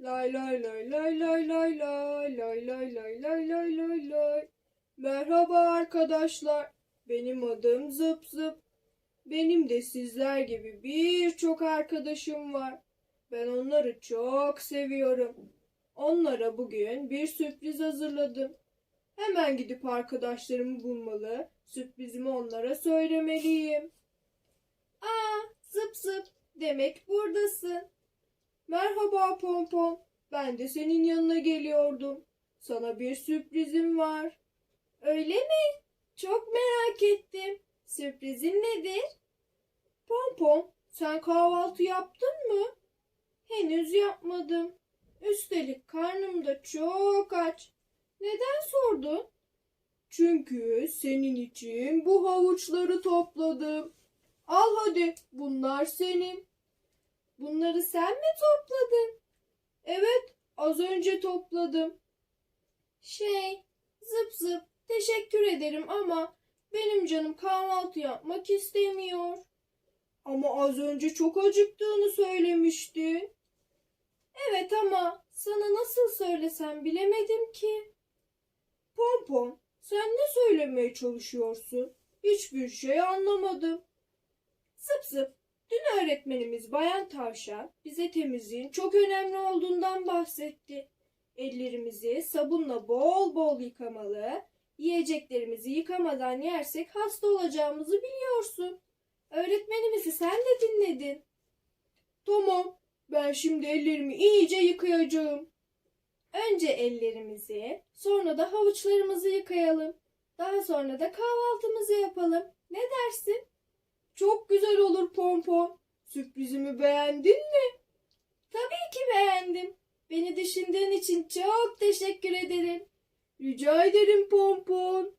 Lay lay lay lay lay lay lay lay lay lay lay lay lay lay. Merhaba arkadaşlar. Benim adım Zıp Zıp. Benim de sizler gibi birçok arkadaşım var. Ben onları çok seviyorum. Onlara bugün bir sürpriz hazırladım. Hemen gidip arkadaşlarımı bulmalı, sürprizimi onlara söylemeliyim. Aa, Zıp Zıp, demek buradasın. Merhaba Pompon. Ben de senin yanına geliyordum. Sana bir sürprizim var. Öyle mi? Çok merak ettim. Sürprizin nedir? Pompon, sen kahvaltı yaptın mı? Henüz yapmadım. Üstelik karnım da çok aç. Neden sordun? Çünkü senin için bu havuçları topladım. Al hadi, bunlar senin. Bunları sen mi topladın? Evet, az önce topladım. Şey, zıp zıp, teşekkür ederim ama benim canım kahvaltı yapmak istemiyor. Ama az önce çok acıktığını söylemiştin. Evet ama sana nasıl söylesem bilemedim ki. Pompon, sen ne söylemeye çalışıyorsun? Hiçbir şey anlamadım. Zıp zıp, Dün öğretmenimiz Bayan Tavşan bize temizliğin çok önemli olduğundan bahsetti. Ellerimizi sabunla bol bol yıkamalı, yiyeceklerimizi yıkamadan yersek hasta olacağımızı biliyorsun. Öğretmenimizi sen de dinledin. Tamam, ben şimdi ellerimi iyice yıkayacağım. Önce ellerimizi, sonra da havuçlarımızı yıkayalım. Daha sonra da kahvaltımızı yapalım. Ne dersin? Çok güzel olur Pompon. Sürprizimi beğendin mi? Tabii ki beğendim. Beni düşündüğün için çok teşekkür ederim. Rica ederim Pompon.